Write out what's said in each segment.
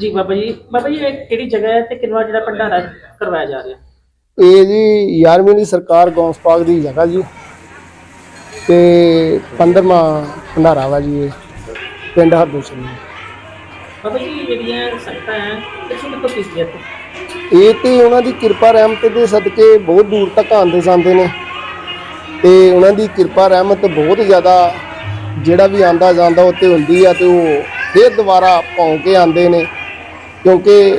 ਜੀ ਬਾਬਾ ਜੀ ਬਾਬਾ ਜੀ ਇਹ ਕਿਹੜੀ ਜਗ੍ਹਾ ਹੈ ਤੇ ਕਿੰਨਾ ਜਿਹੜਾ ਭੰਡਾਰਾ ਕਰਵਾਇਆ ਜਾ ਰਿਹਾ? ਇਹ ਜੀ 11ਵੀਂ ਦੀ ਸਰਕਾਰ ਗੌਂਸ ਪਾਕ ਦੀ ਜਗ੍ਹਾ ਜੀ। ਤੇ 15ਵਾਂ ਭੰਡਾਰਾ ਵਾ ਜੀ ਇਹ ਪਿੰਡ ਹਰਦੋਸ਼ਨ ਬਾਬਾ ਜੀ ਜਿਹੜੀਆਂ ਸੰਗਤਾਂ ਹੈ ਤੇ ਇਹ ਤੇ ਉਹਨਾਂ ਦੀ ਕਿਰਪਾ ਰਹਿਮਤ ਦੇ ਸਦਕੇ ਬਹੁਤ ਦੂਰ ਤੱਕ ਆਉਂਦੇ ਜਾਂਦੇ ਨੇ। ਤੇ ਉਹਨਾਂ ਦੀ ਕਿਰਪਾ ਰਹਿਮਤ ਬਹੁਤ ਜ਼ਿਆਦਾ ਜਿਹੜਾ ਵੀ ਆਂਦਾ ਜਾਂਦਾ ਉੱਤੇ ਹੁੰਦੀ ਆ ਤੇ ਉਹ ਫੇਰ ਦੁਬਾਰਾ ਭੌਂ ਕੇ ਆਉਂਦੇ ਨੇ। ਕਿਉਂਕਿ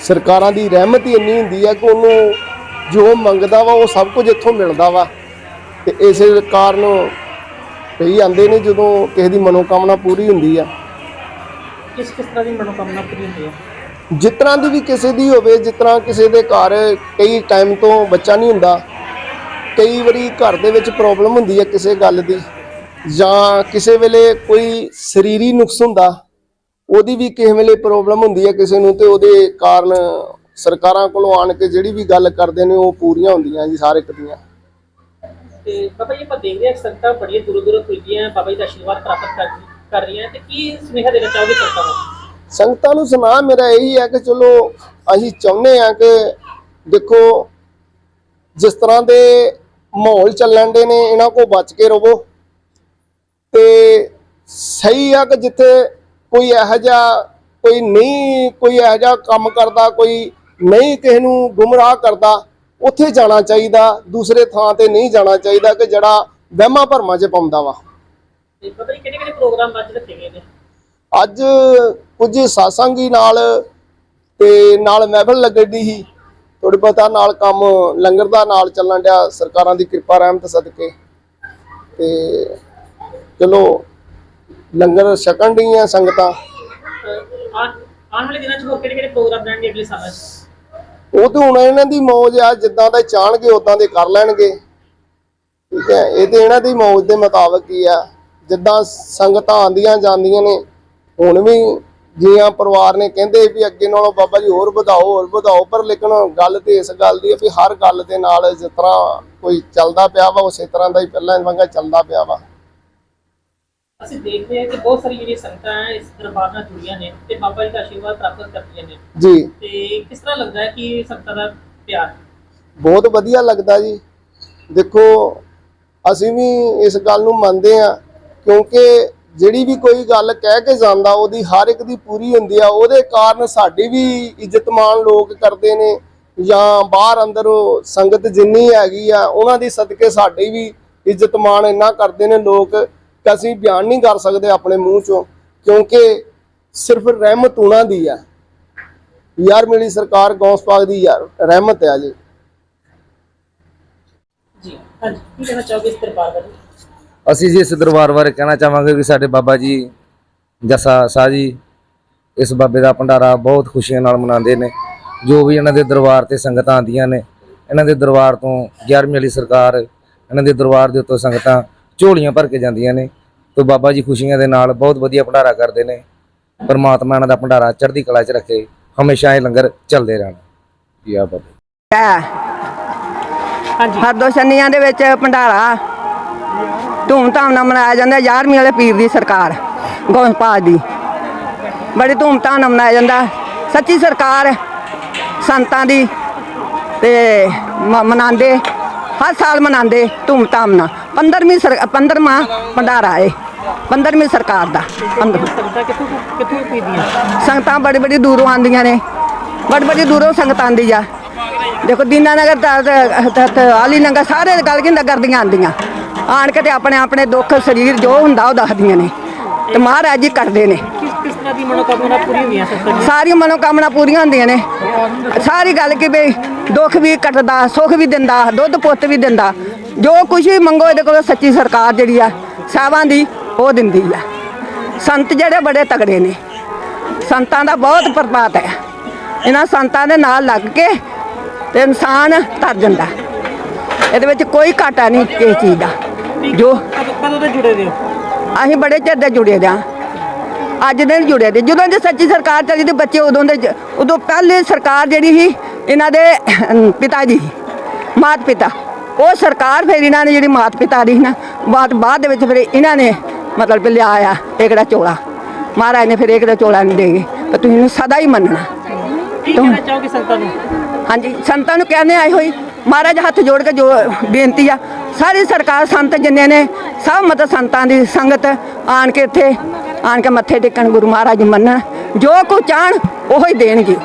ਸਰਕਾਰਾਂ ਦੀ ਰਹਿਮਤ ਹੀ ਇੰਨੀ ਹੁੰਦੀ ਆ ਕਿ ਉਹਨੂੰ ਜੋ ਮੰਗਦਾ ਵਾ ਉਹ ਸਭ ਕੁਝ ਇੱਥੋਂ ਮਿਲਦਾ ਵਾ। ਤੇ ਇਸੇ ਕਾਰਨ ਕਈ ਆਂਦੇ ਨੇ ਜਦੋਂ ਕਿਸੇ ਦੀ ਮਨੋਕਾਮਨਾ ਪੂਰੀ ਹੁੰਦੀ ਆ। ਕਿਸ ਕਿਸ ਤਰ੍ਹਾਂ ਦੀ ਮਨੋਕਾਮਨਾ ਪੂਰੀ ਹੁੰਦੀ ਹੈ ਜਿਸ ਤਰ੍ਹਾਂ ਦੀ ਵੀ ਕਿਸੇ ਦੀ ਹੋਵੇ ਜਿਸ ਤਰ੍ਹਾਂ ਕਿਸੇ ਦੇ ਘਰ ਕਈ ਟਾਈਮ ਤੋਂ ਬੱਚਾ ਨਹੀਂ ਹੁੰਦਾ ਕਈ ਵਾਰੀ ਘਰ ਦੇ ਵਿੱਚ ਪ੍ਰੋਬਲਮ ਹੁੰਦੀ ਹੈ ਕਿਸੇ ਗੱਲ ਦੀ ਜਾਂ ਕਿਸੇ ਵੇਲੇ ਕੋਈ ਸਰੀਰੀ ਨੁਕਸ ਹੁੰਦਾ ਉਹਦੀ ਵੀ ਕਿਸੇ ਵੇਲੇ ਪ੍ਰੋਬਲਮ ਹੁੰਦੀ ਹੈ ਕਿਸੇ ਨੂੰ ਤੇ ਉਹਦੇ ਕਾਰਨ ਸਰਕਾਰਾਂ ਕੋਲੋਂ ਆਣ ਕੇ ਜਿਹੜੀ ਵੀ ਗੱਲ ਕਰਦੇ ਨੇ ਉਹ ਪੂਰੀਆਂ ਹੁੰਦੀਆਂ ਜੀ ਸਾਰੇ ਇੱਕ ਦੀਆਂ। ਤੇ ਬਾਬਾ ਜੀ ਆਪਾਂ ਦੇਖ ਰਹੇ ਹਾਂ ਸੰਗਤਾਂ ਬੜੀਆਂ ਦੂਰੋਂ ਦੂਰੋਂ ਖੁੱਲਦੀਆਂ ਬਾਬਾ ਜੀ ਦਾ ਆਸ਼ੀਰਵਾਦ ਪ੍ਰਾਪਤ ਕਰ ਕਰ ਰਹੀਆਂ ਤੇ ਕੀ ਸੁਨੇਹਾ ਦੇਣਾ ਚਾਹੋਗੇ ਸੰਗਤਾਂ ਨੂੰ? ਸੰਗਤਾਂ ਨੂੰ ਸੁਣਾ ਮੇਰਾ ਇਹੀ ਹੈ ਕਿ ਚਲੋ ਅਸੀਂ ਚਾਹੁੰਦੇ ਆ ਕਿ ਦੇਖੋ ਜਿਸ ਤਰ੍ਹਾਂ ਦੇ ਮਾਹੌਲ ਚੱਲਣ ਦੇ ਨੇ ਇਹਨਾਂ ਕੋ ਬਚ ਕੇ ਰਹੋ ਤੇ ਸਹੀ ਆ ਕਿ ਜਿੱਥੇ ਕੋਈ ਇਹੋ ਜਿਹਾ ਕੋਈ ਨਹੀਂ ਕੋਈ ਇਹੋ ਜਿਹਾ ਕੰਮ ਕਰਦਾ ਕੋਈ ਨਹੀਂ ਕਿਸੇ ਨੂੰ ਗੁੰਮਰਾਹ ਕਰਦਾ ਉੱਥੇ ਜਾਣਾ ਚਾਹੀਦਾ ਦੂਸਰੇ ਥਾਂ ਤੇ ਨਹੀਂ ਜਾਣਾ ਚਾਹੀਦਾ ਕਿ ਜਿਹੜਾ ਵਹਿਮਾਂ ਭਰਮਾਂ 'ਚ ਪਾਉਂਦਾ ਵਾ। ਕਿਹੜੇ ਕਿਹੜੇ ਪ੍ਰੋਗਰਾਮ ਅੱਜ ਰੱਖੇ ਗਏ ਨੇ? ਅੱਜ ਕੁਝ ਸਾਸਾਂਗੀ ਨਾਲ ਤੇ ਨਾਲ ਮਹਿਫਲ ਲੱਗਣੀ ਸੀ। ਥੋੜੀ ਬਹੁਤਾ ਨਾਲ ਕੰਮ ਲੰਗਰ ਦਾ ਨਾਲ ਚੱਲਣ ਡਿਆ ਸਰਕਾਰਾਂ ਦੀ ਕਿਰਪਾ ਰਹਿਮਤ ਸਦਕੇ। ਤੇ ਚਲੋ ਲੰਗਰ ਛਕਣ ਡੀਆਂ ਸੰਗਤਾਂ। ਆਉਣ ਆਉਣ ਵਾਲੇ ਦਿਨਾਂ 'ਚ ਹੋਰ ਕਿਹੜੇ ਕਿਹੜੇ ਪ੍ਰੋਗਰਾਮ ਰਹਿਣਗੇ ਅਗਲੇ ਸਾਲਾਂ 'ਚ? ਉਹ ਤੇ ਹੁਣ ਇਹਨਾਂ ਦੀ ਮੌਜ ਆ ਜਿੱਦਾਂ ਦਾ ਚਾਹਣਗੇ ਉਦਾਂ ਦੇ ਕਰ ਲੈਣਗੇ। ਠੀਕ ਹੈ ਇਹ ਤੇ ਇਹਨਾਂ ਦੀ ਮੌਜ ਦੇ ਮੁਤਾਬਕ ਹੀ ਆ। ਜਿੱਦਾਂ ਸੰਗਤਾਂ ਆਂਦੀਆਂ ਜਾਂਦੀਆਂ ਨੇ ਹੁਣ ਵੀ ਜੀਆਂ ਪਰਿਵਾਰ ਨੇ ਕਹਿੰਦੇ ਵੀ ਅੱਗੇ ਨਾਲੋਂ ਬਾਬਾ ਜੀ ਹੋਰ ਵਧਾਓ ਹੋਰ ਵਧਾਓ ਪਰ ਲੇਕਿਨ ਗੱਲ ਤੇ ਇਸ ਗੱਲ ਦੀ ਹੈ ਵੀ ਹਰ ਗੱਲ ਦੇ ਨਾਲ ਜਿਸ ਤਰ੍ਹਾਂ ਕੋਈ ਚੱਲਦਾ ਪਿਆ ਵਾ ਉਸੇ ਤਰ੍ਹਾਂ ਦਾ ਹੀ ਪਹਿਲਾਂ ਵਾਂਗਾ ਚੱਲਦਾ ਪਿਆ ਵਾ। ਅਸੀਂ ਦੇਖਦੇ ਹਾਂ ਕਿ ਬਹੁਤ ਸਾਰੀ ਜਿਹੜੀਆਂ ਸੰਗਤਾਂ ਹੈ ਇਸ ਦਰਬਾਰ ਨਾਲ ਜੁੜੀਆਂ ਨੇ ਤੇ ਬਾਬਾ ਜੀ ਦਾ ਆਸ਼ੀਰਵਾਦ ਪ੍ਰਾਪਤ ਕਰਦੀਆਂ ਨੇ। ਜੀ। ਤੇ ਕਿਸ ਤਰ੍ਹਾਂ ਲੱਗਦਾ ਹੈ ਕਿ ਸੰਗਤਾਂ ਦਾ ਪਿਆਰ? ਬਹੁਤ ਵਧੀਆ ਲੱਗਦਾ ਜੀ। ਦੇਖੋ ਅਸੀਂ ਵੀ ਇਸ ਗੱਲ ਨੂੰ ਮੰਨਦੇ ਆ ਕਿਉਂਕਿ ਜਿਹੜੀ ਵੀ ਕੋਈ ਗੱਲ ਕਹਿ ਕੇ ਜਾਂਦਾ ਉਹਦੀ ਹਰ ਇੱਕ ਦੀ ਪੂਰੀ ਹੁੰਦੀ ਆ ਉਹਦੇ ਕਾਰਨ ਸਾਡੀ ਵੀ ਇੱਜ਼ਤਮਾਨ ਲੋਕ ਕਰਦੇ ਨੇ ਜਾਂ ਬਾਹਰ ਅੰਦਰ ਸੰਗਤ ਜਿੰਨੀ ਹੈਗੀ ਆ ਉਹਨਾਂ ਦੀ ਸਦਕੇ ਸਾਡੀ ਵੀ ਇੱਜ਼ਤਮਾਨ ਇੰਨਾ ਕਰਦੇ ਨੇ ਲੋਕ। ਅਸੀਂ ਬਿਆਨ ਨਹੀਂ ਕਰ ਸਕਦੇ ਆਪਣੇ ਮੂੰਹ ਚੋਂ ਕਿਉਂਕਿ ਸਿਰਫ ਰਹਿਮਤ ਉਹਨਾਂ ਦੀ ਆ। ਯਾਰ ਮੇਰੀ ਸਰਕਾਰ ਗੌਸ ਪਾਕ ਦੀ ਯਾਰ ਰਹਿਮਤ ਹੈ ਜੀ। ਜੀ ਹਾਂਜੀ ਕੀ ਕਹਿਣਾ ਚਾਹੋਗੇ ਇਸ ਦਰਬਾਰ ਬਾਰੇ? ਅਸੀਂ ਜੀ ਇਸ ਦਰਬਾਰ ਬਾਰੇ ਕਹਿਣਾ ਚਾਹਾਂਗੇ ਕਿ ਸਾਡੇ ਬਾਬਾ ਜੀ ਜਸਾ ਸਾਹ ਜੀ ਇਸ ਬਾਬੇ ਦਾ ਭੰਡਾਰਾ ਬਹੁਤ ਖੁਸ਼ੀਆਂ ਨਾਲ ਮਨਾਉਂਦੇ ਨੇ। ਜੋ ਵੀ ਇਹਨਾਂ ਦੇ ਦਰਬਾਰ ਤੇ ਸੰਗਤਾਂ ਆਉਂਦੀਆਂ ਨੇ ਇਹਨਾਂ ਦੇ ਦਰਬਾਰ ਤੋਂ 11ਵੀਂ ਵਾਲੀ ਸਰਕਾਰ ਇਹਨਾਂ ਦੇ ਦਰਬਾਰ ਦੇ ਉੱਤੋਂ ਸੰਗਤਾਂ ਝੋਲੀਆਂ ਭਰ ਕੇ ਜਾਂਦੀਆਂ ਨੇ ਤੇ ਬਾਬਾ ਜੀ ਖੁਸ਼ੀਆਂ ਦੇ ਨਾਲ ਬਹੁਤ ਵਧੀਆ ਭੰਡਾਰਾ ਕਰਦੇ ਨੇ। ਪਰਮਾਤਮਾ ਇਹਨਾਂ ਦਾ ਭੰਡਾਰਾ ਚੜ੍ਹਦੀ ਕਲਾ 'ਚ ਰੱਖੇ, ਹਮੇਸ਼ਾ ਇਹ ਲੰਗਰ ਚੱਲਦੇ ਰਹਿਣ। ਜੀ ਆ ਬਾਬਾ? ਹਾਂਜੀ। ਹਰਦੋ ਸ਼ਨੀਆਂ ਦੇ ਵਿੱਚ ਭੰਡਾਰਾ। ਧੂਮਧਾਮ ਨਾਲ ਮਨਾਇਆ ਜਾਂਦਾ 11ਵੀਂ ਵਾਲੇ ਪੀਰ ਦੀ ਸਰਕਾਰ ਗੋਸਪਾਲ ਦੀ। ਬੜੀ ਧੂਮਧਾਮ ਨਾਲ ਮਨਾਇਆ ਜਾਂਦਾ। ਸੱਚੀ ਸਰਕਾਰ ਸੰਤਾਂ ਦੀ ਤੇ ਮਨਾਉਂਦੇ। ਹਰ ਸਾਲ ਮਨਾਉਂਦੇ ਧੂਮਧਾਮ ਨਾਲ। 15ਵੀਂ 15ਵਾਂ ਭੰਡਾਰਾ ਹੈ 15ਵੀਂ ਸਰਕਾਰ ਦਾ। 15 ਸੰਗਤਾਂ ਬੜੀ ਬੜੀ ਦੂਰੋਂ ਆਉਂਦੀਆਂ ਨੇ। ਬੜੀ ਬੜੀ ਦੂਰੋਂ ਸੰਗਤ ਆਉਂਦੀ ਆ। ਦੇਖੋ ਦੀਨਾਨਗਰ ਦਾ ਤੇ- ਤੇ- ਤੇ ਆਲੀ ਨਗਰ ਸਾਰੇ ਗੱਲ ਕੀ ਨਗਰ ਦੀਆਂ ਆਉਂਦੀਆਂ। ਆਣ ਕੇ ਤੇ ਆਪਣੇ ਆਪਣੇ ਦੁੱਖ ਸਰੀਰ ਜੋ ਹੁੰਦਾ ਉਹ ਦੱਸਦੀਆਂ ਨੇ। ਤੇ ਮਹਾਰਾਜ ਜੀ ਕਰਦੇ ਨੇ। ਦੀ ਮਨੋਕਾਮਨਾ ਪੂਰੀ ਹੁੰਦੀਆਂ ਸਾਰੀਆਂ ਮਨੋਕਾਮਨਾ ਪੂਰੀਆਂ ਹੁੰਦੀਆਂ ਨੇ। ਸਾਰੀ ਗੱਲ ਕਿ ਬਈ ਦੁੱਖ ਵੀ ਕੱਟਦਾ ਸੁੱਖ ਵੀ ਦਿੰਦਾ ਦੁੱਧ ਪੁੱਤ ਵੀ ਦਿੰਦਾ। ਜੋ ਕੁਝ ਵੀ ਮੰਗੋ ਇਹਦੇ ਕੋਲ ਸੱਚੀ ਸਰਕਾਰ ਜਿਹੜੀ ਆ ਸਾਵਾਂ ਦੀ ਉਹ ਦਿੰਦੀ ਆ। ਸੰਤ ਜਿਹੜੇ ਬੜੇ ਤਗੜੇ ਨੇ। ਸੰਤਾਂ ਦਾ ਬਹੁਤ ਪ੍ਰਭਾਤ ਹੈ। ਇਹਨਾਂ ਸੰਤਾਂ ਦੇ ਨਾਲ ਲੱਗ ਕੇ ਤੇ ਇਨਸਾਨ ਤਰ ਜਾਂਦਾ। ਇਹਦੇ ਵਿੱਚ ਕੋਈ ਘਾਟਾ ਨਹੀਂ ਕਿਸੇ ਚੀਜ਼ ਦਾ। ਜੋ ਕਦੋਂ ਕਦੋਂ ਤੋਂ ਜੁੜੇ ਦੇ ਹੋ? ਅਸੀਂ ਬੜੇ ਚਿਰ ਦੇ ਜੁੜੇ ਦੇ ਅੱਜ ਦੇ ਜੁੜਿਆ ਦੇ ਜਦੋਂ ਦੇ ਸੱਚੀ ਸਰਕਾਰ ਚੱਲੀ ਤੇ ਬੱਚੇ ਉਦੋਂ ਦੇ ਉਦੋਂ ਪਹਿਲੇ ਸਰਕਾਰ ਜਿਹੜੀ ਸੀ ਇਹਨਾਂ ਦੇ ਪਿਤਾ ਜੀ ਮਾਤ ਪਿਤਾ ਉਹ ਸਰਕਾਰ ਫਿਰ ਇਹਨਾਂ ਨੇ ਜਿਹੜੀ ਮਾਤ ਪਿਤਾ ਦੀ ਨਾ ਬਾਅਦ ਬਾਅਦ ਦੇ ਵਿੱਚ ਫਿਰ ਇਹਨਾਂ ਨੇ ਮਤਲਬ ਲਿਆ ਆ ਇਕੜਾ ਚੋਲਾ। ਮਹਾਰਾਜ ਨੇ ਫਿਰ ਇਕੜਾ ਚੋਲਾ ਨਹੀਂ ਦੇਗੇ ਪਰ ਤੁਸੀਂ ਇਹਨੂੰ ਸਦਾ ਹੀ ਮੰਨਣਾ। ਕੀ ਕਹਿਣਾ ਚਾਹੋਗੇ ਸੰਤਾਂ ਨੂੰ? ਹਾਂਜੀ ਸੰਤਾਂ ਨੂੰ ਕਹਿੰਦੇ ਆਏ ਹੋਈ ਮਹਾਰਾਜ ਹੱਥ ਜੋੜ ਕੇ ਜੋ ਬੇਨਤੀ ਆ। ਸਾਰੀ ਸਰਕਾਰ ਸੰਤ ਜਿੰਨੇ ਨੇ ਸਭ ਮਤ ਸੰਤਾਂ ਦੀ ਸੰਗਤ ਆਣ ਕੇ ਇੱਥੇ ਆਣ ਕੇ ਮੱਥੇ ਟੇਕਣ ਗੁਰੂ ਮਹਾਰਾਜ ਮੰਨਣ ਜੋ ਕੋ ਚਾਹਣ ਉਹੀ ਦੇਣਗੇ।